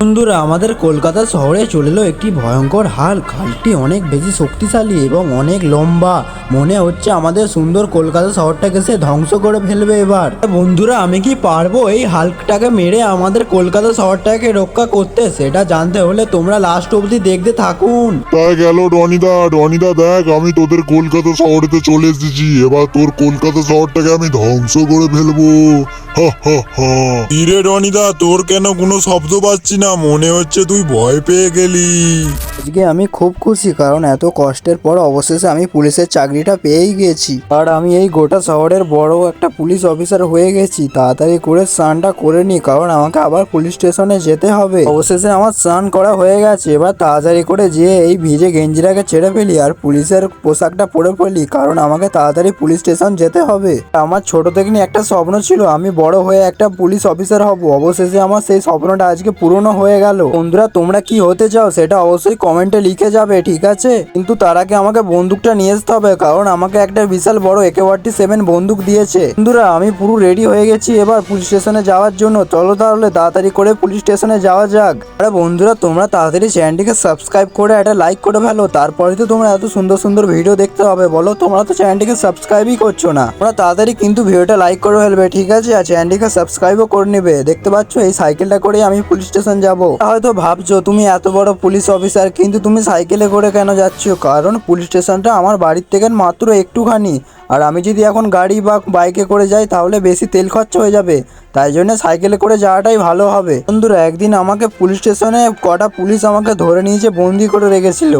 বন্ধুরা আমাদের কলকাতা শহরে চলে এলো একটি ভয়ঙ্কর হাল। হালটি অনেক বেশি শক্তিশালী এবং অনেক লম্বা। মনে হচ্ছে আমাদের সুন্দর কলকাতা শহরটাকে সে ধ্বংস করে ফেলবে এবার। বন্ধুরা আমি কি পারব এই হাল্কটাকে মেরে আমাদের কলকাতা শহরটাকে রক্ষা করতে? সেটা জানতে হলে তোমরা লাস্ট অবধি দেখতে থাকুন। তাই গেল রনিদা রনিদা দেখ আমি তোদের কলকাতা শহরেতে চলে এসেছি। এবার তোর কলকাতা শহরটাকে আমি ধ্বংস করে ফেলব। হা হা হা। রনিদা তোর কেন কোনো শব্দ পাচ্ছি না? মনে হচ্ছে তুই ভয় পেয়ে গেলি। আজকে আমি খুব খুশি, কারণ এত কষ্টের পর অবশেষে আমি পুলিশের চাকরিটা পেয়েই গেছি। আর আমি এই গোটা শহরের বড় একটা পুলিশ অফিসার হয়ে গেছি। তাড়াতাড়ি করে স্নানটা করে নি, কারণ আমাকে আবার পুলিশ স্টেশনে যেতে হবে। অবশেষে আমার স্নান করা হয়ে গেছে, এবার তাড়াতাড়ি করে যেয়ে এই ভিজে গেঞ্জিটাকে ছেড়ে ফেলি আর পুলিশের পোশাকটা পরে ফেলি, কারণ আমাকে তাড়াতাড়ি পুলিশ স্টেশন যেতে হবে। আমার ছোট থেকে একটা স্বপ্ন ছিল, আমি বড় হয়ে একটা পুলিশ অফিসার হব। অবশেষে আমার সেই স্বপ্নটা আজকে পূরণ হয়ে গেল। বন্ধুরা, তোমরা কি হতে চাও সেটা অবশ্যই কমেন্টে লিখে যাবে, ঠিক আছে? কিন্তু তার আগে আমাকে বন্দুকটা নিয়ে আসতে হবে, কারণ আমাকে একটা বিশাল বড় একে ওয়ার্টি সেভেন বন্দুক দিয়েছে। বন্ধুরা, আমি পুরো রেডি হয়ে গেছি এবার পুলিশ স্টেশনে যাওয়ার জন্য। চলো তাহলে তাড়াতাড়ি করে পুলিশ স্টেশনে যাওয়া যাক। আরে বন্ধুরা, তোমরা তাড়াতাড়ি চ্যানেলটিকে সাবস্ক্রাইব করে একটা লাইক করে ফেলো। তারপরে তো তোমরা এত সুন্দর সুন্দর ভিডিও দেখতে হবে। বলো, তোমরা তো চ্যানেলটিকে সাবস্ক্রাইবই করছ না। তোমরা তাড়াতাড়ি কিন্তু ভিডিওটা লাইক করে ফেলবে, ঠিক আছে? আর চ্যানেলটিকে সাবস্ক্রাইবও করে নেবে। দেখতে পাচ্ছ, এই সাইকেলটা করে আমি পুলিশ স্টেশন যাব। হয়তো ভাবছ, তুমি এত বড় পুলিশ অফিসার, কিন্তু তুমি সাইকেলে করে কেন যাচ্ছ? কারণ পুলিশ স্টেশনটা আমার বাড়ির থেকে মাত্র একটুখানি। আর আমি যদি এখন গাড়ি বা বাইকে করে যাই, তাহলে বেশি তেল খরচা হয়ে যাবে। তাই জন্য সাইকেলে করে যাওয়াটাই ভালো হবে। বন্ধুরা, একদিন আমাকে পুলিশ স্টেশনে কটা পুলিশ আমাকে ধরে নিয়েছে, বন্দি করে রেখেছিল।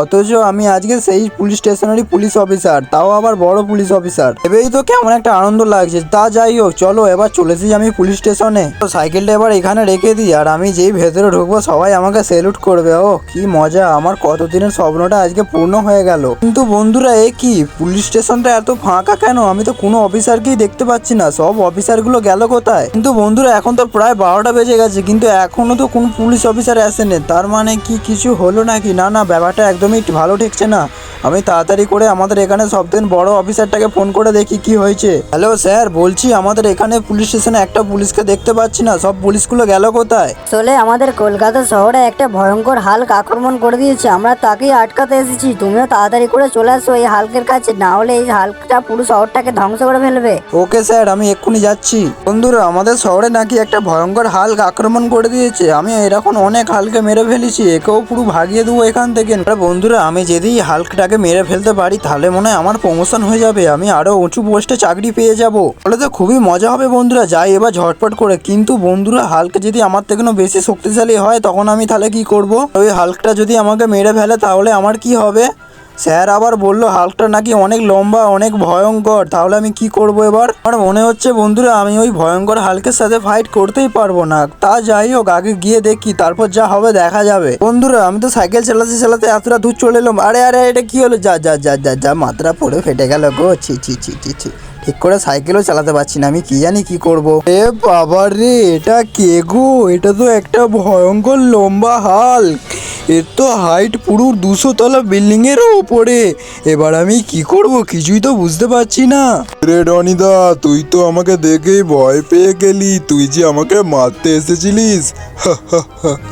অথচ আমি আজকে সেই পুলিশ স্টেশনেরই পুলিশ অফিসার, তাও আবার বড় পুলিশ অফিসার। এবেই তো কেমন একটা আনন্দ লাগছে। তা যাই হোক, চলো এবার চলেছি আমি পুলিশ স্টেশনে। তো সাইকেলটা এবার এখানে রেখে দিই, আর আমি যেই ভেতরে ঢুকবো, সবাই আমাকে সেলুট করবে। ও, কি মজা, আমার কতদিনের স্বপ্নটা আজকে পূর্ণ হয়ে গেল। কিন্তু বন্ধুরা, এ কি? পুলিশ স্টেশনটা এত ফাঁকা কেন? আমি তো কোনো অফিসারকেই দেখতে পাচ্ছি না, সব অফিসারগুলো গেল কোথায়? কিন্তু বন্ধুরা, এখন তো প্রায় বারোটা বেজে গেছে, কিন্তু এখনও তো কোনো পুলিশ অফিসার আসেনি। তার মানে কি কিছু হলো নাকি? না না, ব্যাপারটা একদমই ভালো ঠেকছে না। আমি তাড়াতাড়ি করে আমাদের এখানে সবদিন বড় অফিসারটাকে ফোন করে দেখি কি হয়েছে। হ্যালো স্যার, বলছি আমাদের এখানে পুলিশ স্টেশনে একটা পুলিশকে দেখতে পাচ্ছি না, সব পুলিশগুলো গেল কোথায়? আসলে আমাদের কলকাতা শহরে একটা ভয়ঙ্কর হালক আক্রমণ করে দিয়েছে। আমরা তাকেই আটকাতে এসেছি। তুমিও তাড়াতাড়ি করে চলে আসো এই হালকের কাছে। না হলে এই হালকটা পুরো শহরটাকে ধ্বংস করে ফেলবে। ওকে স্যার, আমি এক্ষুনি যাচ্ছি। বন্ধুরা, আমাদের শহরে নাকি একটা ভয়ঙ্কর হালক আক্রমণ করে দিয়েছে। আমি এরকম অনেক হালকে মেরে ফেলেছি। একেও পুরো ভাগিয়ে দেবো এখান থেকে। বন্ধুরা, আমি যদি হালকটাকে মেরে ফেলতে পারি, তাহলে মনে হয় আমার প্রমোশন হয়ে যাবে। আমি আরও উঁচু পোস্টে চাকরি পেয়ে যাব। তাহলে তো খুবই মজা হবে বন্ধুরা। যাই, এবার ঝটপট করে। কিন্তু বন্ধুরা, হালকে যদি আমার থেকে বেশি শক্তিশালী হয়, তখন আমি তাহলে কি করব? ওই হালকটা যদি আমাকে মেরে ফেলে, তাহলে আমার কি হবে? স্যার আবার বলল, হালকটা নাকি অনেক লম্বা, অনেক ভয়ঙ্কর, তাহলে আমি কি করব এবার? আমার মনে হচ্ছে, বন্ধুরা, আমি ওই ভয়ঙ্কর হালকের সাথে ফাইট করতেই পারব না। তা যাই হোক, আগে গিয়ে দেখি, তারপর যা হবে দেখা যাবে। বন্ধুরা, আমি তো সাইকেল চালাতে চালাতে এতটা দূর চলে এলাম। আরে আরে, এটা কি হলো? যা যা যা যা যা, মাত্রা পড়ে ফেটে গেল গো। ছি ছি ছি ছি ছি। ঠিক করে সাইকেলও চালাতে পারছি না আমি কি জানি কি করব? এ বাবা রে এটা কে গো? এটা তো একটা ভয়ঙ্কর লম্বা হাল। এর তো হাইট পুরো দুশো তলা বিল্ডিং এর ওপরে এবার আমি কি করব কিছুই তো বুঝতে পারছি না। রে রনিদা তুই তো আমাকে দেখেই ভয় পেয়ে গেলি। তুই যে আমাকে মারতে এসেছিলিস।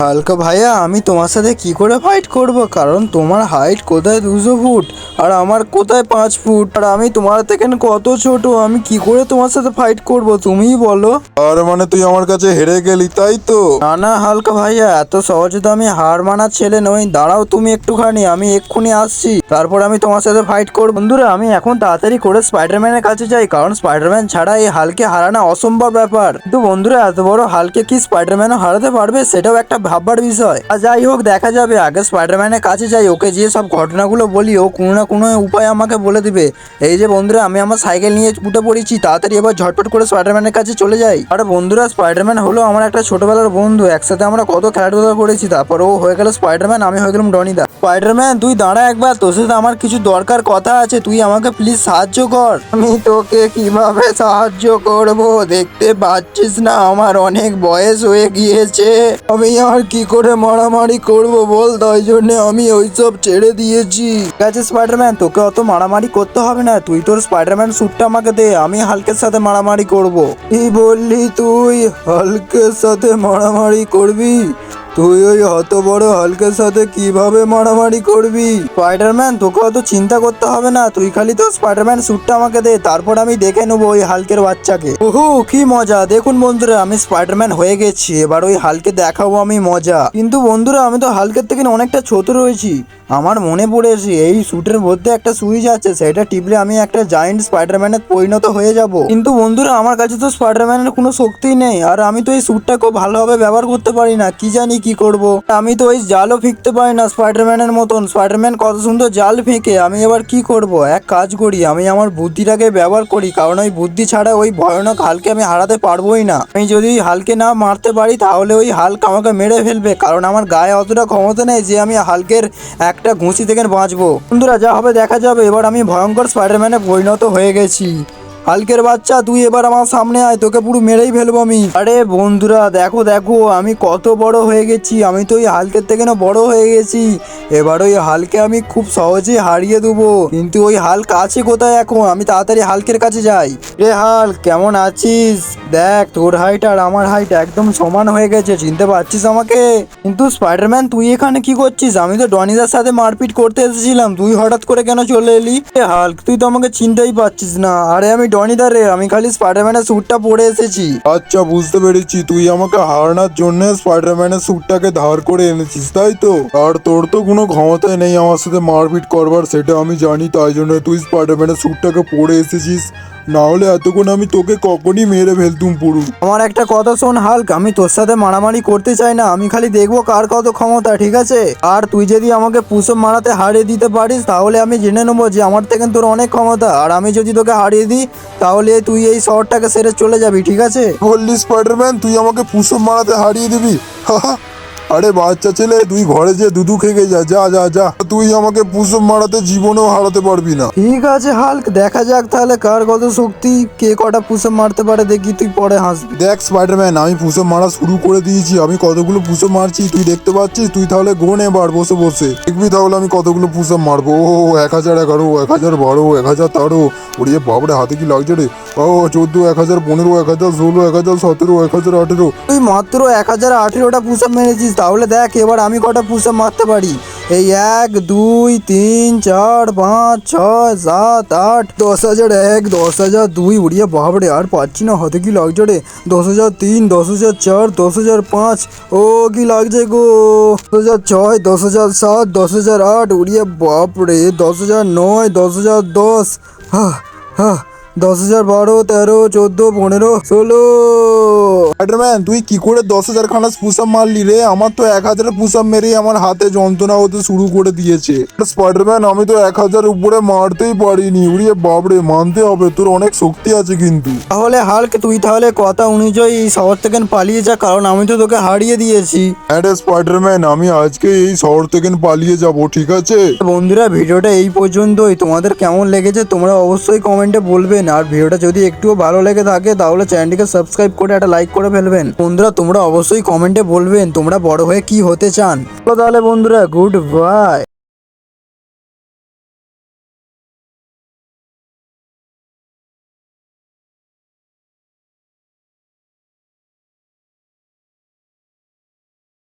হালকা ভাইয়া আমি তোমার সাথে কি করে ফাইট করব? কারণ তোমার হাইট কোথায় দুশো ফুট? আর আমার কোথায় পাঁচ ফুট? আর আমি তোমার থেকে কত ছোট? আমি কি করে তোমার সাথে ফাইট করব? তুমিই বলো। আর মানে তুই আমার কাছে হেরে গেলি তাই তো? না না হালকা ভাইয়া এত সহজে তো আমি হার মানার ছেলে নই। দাঁড়াও তুমি একটুখানি আমি এক্ষুনি আসছি। তারপর আমি তোমার সাথে ফাইট করব। বন্ধুরা আমি এখন তাড়াতাড়ি করে স্পাইডারম্যানের কাছে যাই কারণ স্পাইডারম্যান ছাড়া এই হালকে হারানো অসম্ভব ব্যাপার। কিন্তু বন্ধুরা এত বড় হালকে কি স্পাইডারম্যানও হারাতে পারবে সেটাও একটা ভাববার বিষয়। আর যাই হোক দেখা যাবে আগে স্পাইডারম্যানের কাছে যাই ওকে যে সব ঘটনাগুলো বলি ও কোনো না কোনো উপায় আমাকে বলে দিবে। এই যে বন্ধুরা, আমি আমার সাইকেল নিয়ে উঠে পড়েছি, তাড়াতাড়ি এবার ঝটপট করে স্পাইডারম্যানের কাছে চলে যাই। আর বন্ধুরা স্পাইডারম্যান হলো আমার একটা ছোটবেলার বন্ধু, একসাথে আমরা কত খেলাধুলা করেছি, তারপর ও হয়ে গেল স্পাইডারম্যান আমি হয়ে গেলাম ডনিদা স্পাইডারম্যান তুই দাঁড়া একবার, তোর সাথে আমার কিছু দরকার কথা আছে, তুই আমাকে প্লিজ সাহায্য কর। আমি তোকে কীভাবে সাহায্য করব দেখতে পাচ্ছিস না, আমার অনেক বয়স হয়ে গিয়েছে। আমি আর কি করে মারামারি করব বল, তাই জন্য আমি ওইসব ছেড়ে দিয়েছি। ঠিক আছে স্পাইডারম্যান তোকে অত মারামারি করতে হবে না। তুই তোর স্পাইডারম্যান স্যুটটা আমাকে দে, আমি হালকের সাথে মারামারি করব। কি বললি তুই? হালকের সাথে মারামারি করবি? তুই ওই অত বড় হালকের সাথে কীভাবে মারামারি করবি? স্পাইডারম্যান তোকে অত চিন্তা করতে হবে না। তুই খালি তো স্পাইডারম্যান স্যুটটা আমাকে দে, তারপর আমি দেখে নেব ওই হালকের বাচ্চাকে। ওহো, কি মজা। দেখুন বন্ধুরা, আমি স্পাইডারম্যান হয়ে গেছি। এবার ওই হালকে দেখাবো আমি মজা। কিন্তু বন্ধুরা, আমি তো হালকের থেকে অনেকটা ছোট রয়েছি। আমার মনে পড়েছে, এই স্যুটের মধ্যে একটা সুইচ আছে, সেটা টিপলে আমি একটা জায়েন্ট স্পাইডারম্যানে পরিণত হয়ে যাব। কিন্তু বন্ধুরা, আমার কাছে তো স্পাইডারম্যানের কোনো শক্তি নেই। আর আমি তো এই স্যুটটা খুব ভালোভাবে ব্যবহার করতে পারি না। কি জানি কি করব? আমি তো ওই জালও ফিকতে পারি না স্পাইডারম্যানের মতন। স্পাইডারম্যান কত সুন্দর জাল ফেঁকে, আমি এবার কি করব? এক কাজ করি, আমি আমার বুদ্ধিটাকে ব্যবহার করি, কারণ ওই বুদ্ধি ছাড়া ওই ভয়ানক হালকে আমি হারাতে পারবোই না। আমি যদি হালকে না মারতে পারি, তাহলে ওই হালক আমাকে মেরে ফেলবে, কারণ আমার গায়ে অতটা ক্ষমতা নেই যে আমি হালকের একটা ঘুষি থেকে বাঁচবো। বন্ধুরা, যা হবে দেখা যাবে। এবার আমি ভয়ঙ্কর স্পাইডারম্যানে পরিণত হয়ে গেছি। হালকের বাচ্চা, তুই এবার আমার সামনে আয়, তোকে পুরো মেরেই ফেলব আমি। আরে বন্ধুরা, দেখো দেখো, আমি কত বড় হয়ে গেছি, আমি তো ওই হালকের থেকে না বড় হয়ে গেছি। এবার ওই হালকে আমি খুব সহজেই হারিয়ে দেবো। কিন্তু ওই হালক আছে কোথায় এখন? আমি তাড়াতাড়ি হালকের কাছে যাই। রে হাল, কেমন আছিস? দেখ, তোর হাইট আর আমার হাইট একদম সমান হয়ে গেছে, চিনতে পারছিস আমাকে? কিন্তু স্পাইডারম্যান তুই এখানে কি করছিস? আমি তো ডনিদার সাথে মারপিট করতে এসেছিলাম, তুই হঠাৎ করে কেন চলে এলি? এ হাল্ক, তুই তো আমাকে চিনতেই পারছিস না। আরে আমি ডনিদা রে, আমি খালি স্পাইডারম্যানের স্যুটটা পরে এসেছি। আচ্ছা বুঝতে পেরেছি। তুই আমাকে হারানোর জন্য স্পাইডারম্যানের স্যুটটাকে ধার করে এনেছিস, তাই তো? আর তোর তো কোনো ক্ষমতাই নেই আমার সাথে মারপিট করবার, সেটা আমি জানি, তাই জন্য তুই স্পাইডারম্যানের স্যুটটাকে পরে এসেছিস। না হলে এতক্ষণ আমি তোকে কখনই মেরে ফেলতুম পুরো। আমার একটা কথা শোন হাল্ক আমি তোর সাথে মারামারি করতে চাই না আমি খালি দেখব কার কত ক্ষমতা ঠিক আছে? আর তুই যদি আমাকে পুষপ মারাতে হারিয়ে দিতে পারিস তাহলে আমি জেনে নেব যে আমার থেকে তোর অনেক ক্ষমতা। আর আমি যদি তোকে হারিয়ে দিই তাহলে তুই এই শহরটাকে সেরে চলে যাবি ঠিক আছে? বললি স্পাইডারম্যান তুই আমাকে পুষো মারাতে হারিয়ে দিবি। আরে বাচ্চা ছেলে তুই ঘরে যে দুধু খেগে যা যা যা যা। তুই আমাকে পুষো মারাতে জীবনেও হারাতে পারবি না। ঠিক আছে হাল্ক দেখা যাক তাহলে কার কত শক্তি কে কটা পুষপ মারতে পারে দেখি তুই পরে হাসবি। দেখ স্পাইডারম্যান আমি পুষো মারা শুরু করে দিয়েছি আমি কতগুলো পুষো মারছি তুই দেখতে পাচ্ছিস? তুই তাহলে গোন এবার বসে বসে। দেখবি তাহলে আমি কতগুলো পুষো মারবো। ও এক হাজার এগারো এক হাজার বারো এক হাজার তেরো। ওরিয়ে বাবরে হাতে কি লাগছে রে? ও চোদ্দ এক হাজার পনেরো এক হাজার ষোলো এক হাজার সতেরো এক হাজার আঠেরো। তুই মাত্র এক হাজার আঠেরোটা পুষপ মেরেছিস তাহলে দেখ এবার আমি কটা পুষপ মারতে পারি এই এক দুই তিন চার পাঁচ ছয় সাত আট দশ হাজার এক দশ হাজার দুই উড়িয়ে বাবরে আর পাচ্ছি না হাতে কি লাগছে রে দশ হাজার তিন দশ হাজার চার দশ হাজার পাঁচ ও কি লাগছে গো দশ হাজার ছয় দশ হাজার সাত দশ হাজার আট উড়িয়ে বাপরে দশ হাজার নয় দশ হাজার দশ হা হা দশ হাজার বারো তেরো চোদ্দ পনেরো ষোলো। স্পাইডারম্যান তুই কি করে দশ হাজার খানা পুষাপ মারলি রে? আমার তো এক হাজার পুষাপ মেরেই আমার হাতে যন্ত্রণা হতে শুরু করে দিয়েছে। স্পাইডারম্যান আমি তো এক হাজার উপরে মারতেই পারিনি। উড়িয়ে বাবরে মানতে হবে তোর অনেক শক্তি আছে কিন্তু। তাহলে হাল্ক তুই তাহলে কথা অনুযায়ী এই শহর থেকে পালিয়ে যা কারণ আমি তো তোকে হারিয়ে দিয়েছি। হ্যাঁ রে স্পাইডারম্যান আমি আজকে এই শহর থেকে পালিয়ে যাব ঠিক আছে? বন্ধুরা ভিডিওটা এই পর্যন্তই। তোমাদের কেমন লেগেছে তোমরা অবশ্যই কমেন্টে বলবেন আর ভিডিওটা যদি একটুও ভালো লেগে থাকে, তাহলে চ্যানেলটিকে সাবস্ক্রাইব করে একটা লাইক করে ফেলবেন। বন্ধুরা, তোমরা অবশ্যই কমেন্টে বলবেন তোমরা বড় হয়ে কি হতে চান। তাহলে বন্ধুরা গুড বাই